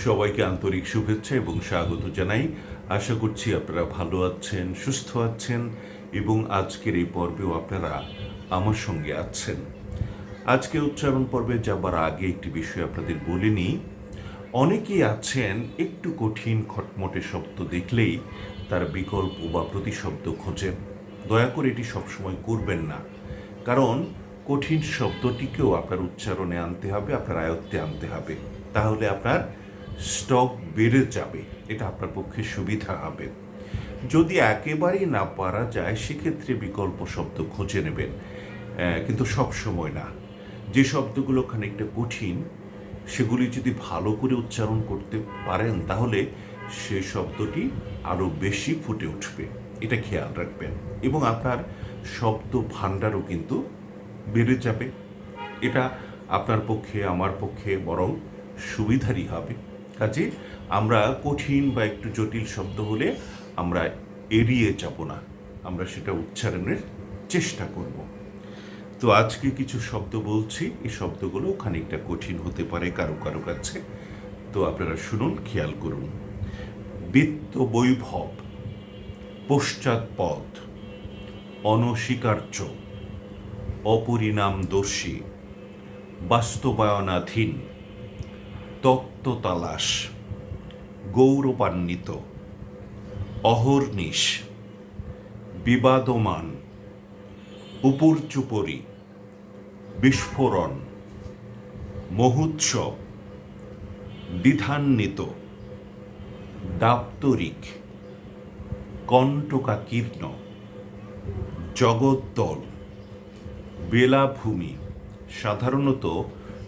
সবাইকে আন্তরিক শুভেচ্ছা এবং স্বাগত জানাই। আশা করছি আপনারা ভালো আছেন, সুস্থ আছেন এবং আজকের এই পর্বেও আপনারা আমার সঙ্গে আছেন। আজকে উচ্চারণ পর্বে যাবার আগে একটি বিষয় আপনাদের বলে নিই। অনেকেই আছেন একটু কঠিন খটমটে শব্দ দেখলেই তার বিকল্প বা প্রতিশব্দ খোঁজেন দয়া করে এটি সবসময় করবেন না। কারণ কঠিন শব্দটিকেও আপনার উচ্চারণে আনতে হবে, আপনার আয়ত্তে আনতে হবে। তাহলে আপনার স্টক বেড়ে যাবে। এটা আপনার পক্ষে সুবিধা হবে। যদি একেবারেই না পারা যায়, সেক্ষেত্রে বিকল্প শব্দ খুঁজে নেবেন। কিন্তু সব সময় না। যে শব্দগুলো খানিকটা কঠিন, সেগুলি যদি ভালো করে উচ্চারণ করতে পারেন, তাহলে সে শব্দটি আরও বেশি ফুটে উঠবে। এটা খেয়াল রাখবেন। এবং আপনার শব্দ ভাণ্ডারও কিন্তু বেড়ে যাবে। এটা আপনার পক্ষে, আমার পক্ষে বরং সুবিধারই হবে। কাজে আমরা কঠিন বা একটু জটিল শব্দ হলে আমরা এড়িয়ে যাব না। আমরা সেটা উচ্চারণের চেষ্টা করব। তো আজকে কিছু শব্দ বলছি, এই শব্দগুলো খানিকটা কঠিন হতে পারে কারও কারও কাছে। তো আপনারা শুনুন, খেয়াল করুন। বিত্ত বৈভব পশ্চাৎপদ অনস্বীকার্য, অপরিণামদর্শী, বাস্তবায়নাধীন। তত্ত্বতালাশ গৌরবান্বিত অহর্নিশ বিবাদমান উপর্যুপরি বিস্ফোরণ মহোৎসব দ্বিধান্বিত দাপ্তরিক কণ্টকাকীর্ণ জগদ্দল বেলাভূমি সাধারণত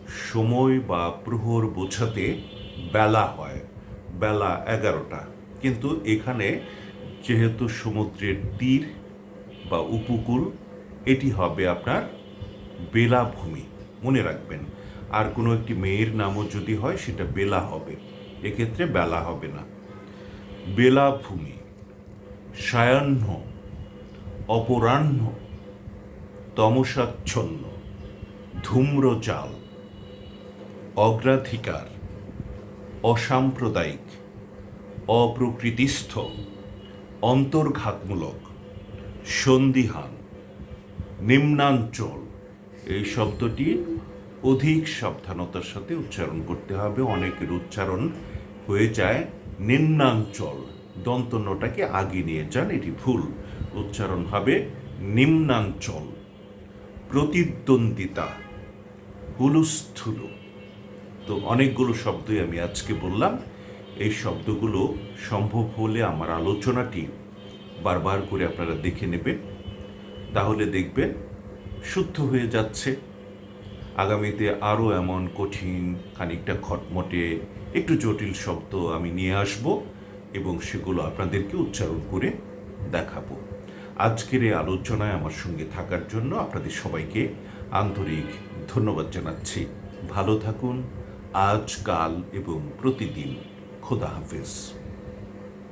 সময় বা প্রহর বোঝাতে বেলা হয়, বেলা এগারোটা। কিন্তু এখানে যেহেতু সমুদ্রের তীর বা উপকূল, এটি হবে আপনার বেলাভূমি। মনে রাখবেন, আর কোনো একটি মেয়ের নামও যদি হয়, সেটা বেলা হবে। এক্ষেত্রে বেলা হবে না। বেলাভূমি, সায়াহ্ন, অপরাহ্ন, তমসাচ্ছন্ন, ধূম্রজাল। অগ্রাধিকার, অসাম্প্রদায়িক, অপ্রকৃতিস্থ, অন্তর্ঘাতমূলক, সন্দিহান, নিম্নাঞ্চল। এই শব্দটি অধিক সাবধানতার সাথে উচ্চারণ করতে হবে। অনেকের উচ্চারণ হয়ে যায় নিম্নাঞ্চল। দন্তন্যটাকে আগে নিয়ে যান, এটি ভুল। উচ্চারণ হবে নিম্নাঞ্চল। প্রতিদ্বন্দ্বিতা, হুলুস্থুলু। তো অনেকগুলো শব্দই আমি আজকে বললাম। এই শব্দগুলো সম্ভব হলে আমার আলোচনাটি বারবার করে আপনারা দেখে নেবেন। তাহলে দেখবেন, শুদ্ধ হয়ে যাচ্ছে। আগামীতে আরও এমন কঠিন, খানিকটা খটমটে, একটু জটিল শব্দ আমি নিয়ে আসব এবং সেগুলো আপনাদেরকে উচ্চারণ করে দেখাবো। আজকের এই আলোচনায় আমার সঙ্গে থাকার জন্য আপনাদের সবাইকে আন্তরিক ধন্যবাদ জানাচ্ছি। ভালো থাকুন আজ কাল এবং প্রতিদিন খোদা হাফেজ।